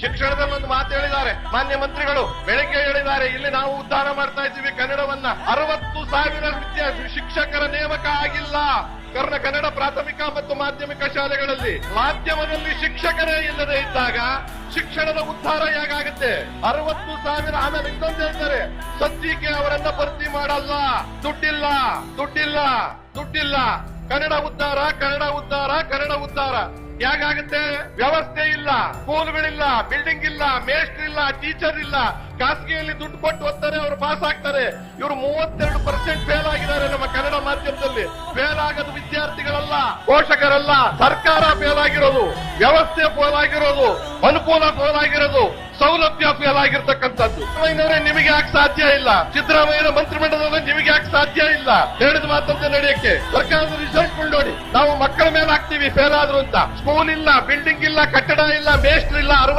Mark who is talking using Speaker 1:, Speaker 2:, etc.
Speaker 1: ಶಿಕ್ಷಣದಲ್ಲಿ ಒಂದು ಮಾತು ಹೇಳಿದ್ದಾರೆ. ಮಾನ್ಯ ಮಂತ್ರಿಗಳು, ಬೆಳಗ್ಗೆ ಹೇಳಿದ್ದಾರೆ, ಇಲ್ಲಿ ನಾವು ಉದ್ಧಾರ ಮಾಡ್ತಾ ಇದ್ದೀವಿ. ಕನ್ನಡವನ್ನ ಅರವತ್ತು ಸಾವಿರ ಶಿಕ್ಷಕರ ನೇಮಕ ಆಗಿಲ್ಲ. ಕರ್ನ, ಕನ್ನಡ ಪ್ರಾಥಮಿಕ ಮತ್ತು ಮಾಧ್ಯಮಿಕ ಶಾಲೆಗಳಲ್ಲಿ ಮಾಧ್ಯಮದಲ್ಲಿ ಶಿಕ್ಷಕರೇ ಇಲ್ಲದೆ ಇದ್ದಾಗ ಶಿಕ್ಷಣದ ಉದ್ಧಾರ ಹೇಗಾಗುತ್ತೆ? ಅರವತ್ತು ಸಾವಿರ ಆಮೇಲೆ ಇನ್ನೊಂದು ಹೇಳ್ತಾರೆ ಸದ್ಯಕ್ಕೆ ಅವರನ್ನ ಭರ್ತಿ ಮಾಡಲ್ಲ. ದುಡ್ಡಿಲ್ಲ ದುಡ್ಡಿಲ್ಲ ದುಡ್ಡಿಲ್ಲ. ಕನ್ನಡ ಉದ್ಧಾರ ಕನ್ನಡ ಉದ್ಧಾರ ಕನ್ನಡ ಉದ್ಧಾರ. ಹೇಗಾಗುತ್ತೆ? ವ್ಯವಸ್ಥೆ ಇಲ್ಲ, ಸ್ಕೂಲ್ಗಳಿಲ್ಲ ಬಿಲ್ಡಿಂಗ್ ಇಲ್ಲ ಮೇಸ್ಟ್ರ್ ಇಲ್ಲ ಟೀಚರ್ ಇಲ್ಲ. ಖಾಸಗಿಯಲ್ಲಿ ದುಡ್ಡು ಕೊಟ್ಟು ಓದ್ತಾರೆ, ಅವರು ಪಾಸ್ ಆಗ್ತಾರೆ. ಇವರು ಮೂವತ್ತೆರಡು ಪರ್ಸೆಂಟ್ ಫೇಲ್ ಆಗಿದ್ದಾರೆ ನಮ್ಮ ಕನ್ನಡ ಮಾಧ್ಯಮದಲ್ಲಿ. ಫೇಲ್ ಆಗದು ವಿದ್ಯಾರ್ಥಿಗಳಲ್ಲ, ಪೋಷಕರಲ್ಲ, ಸರ್ಕಾರ ಫೇಲ್ ಆಗಿರೋದು, ವ್ಯವಸ್ಥೆ ಫೇಲ್ ಆಗಿರೋದು, ಅನುಕೂಲ ಫೇಲ್ ಆಗಿರೋದು, ಸೌಲಭ್ಯ ಫೇಲ್ ಆಗಿರ್ತಕ್ಕಂಥದ್ದು. ನಿಮಗೆ ಯಾಕೆ ಸಾಧ್ಯ ಇಲ್ಲ? ಸಿದ್ದರಾಮಯ್ಯನ ಮಂತ್ರಿಮಂಡಲದಲ್ಲಿ ನಿಮಗೆ ಯಾಕೆ ಸಾಧ್ಯ ಇಲ್ಲ? ಹೇಳಿದ ಮಾತಂತೆ ನಡೆಯಕ್ಕೆ ಸರ್ಕಾರದ ರಿಸಲ್ಟ್ ನೋಡಿ ನಾವು ಮಕ್ಕಳ ಫೇಲ್ ಆದ್ರು ಅಂತ. ಸ್ಕೂಲ್ ಇಲ್ಲ ಬಿಲ್ಡಿಂಗ್ ಇಲ್ಲ ಕಟ್ಟಡ ಇಲ್ಲ ಮೇಸ್ಟ್ರ್ ಇಲ್ಲ ಅರವತ್ತು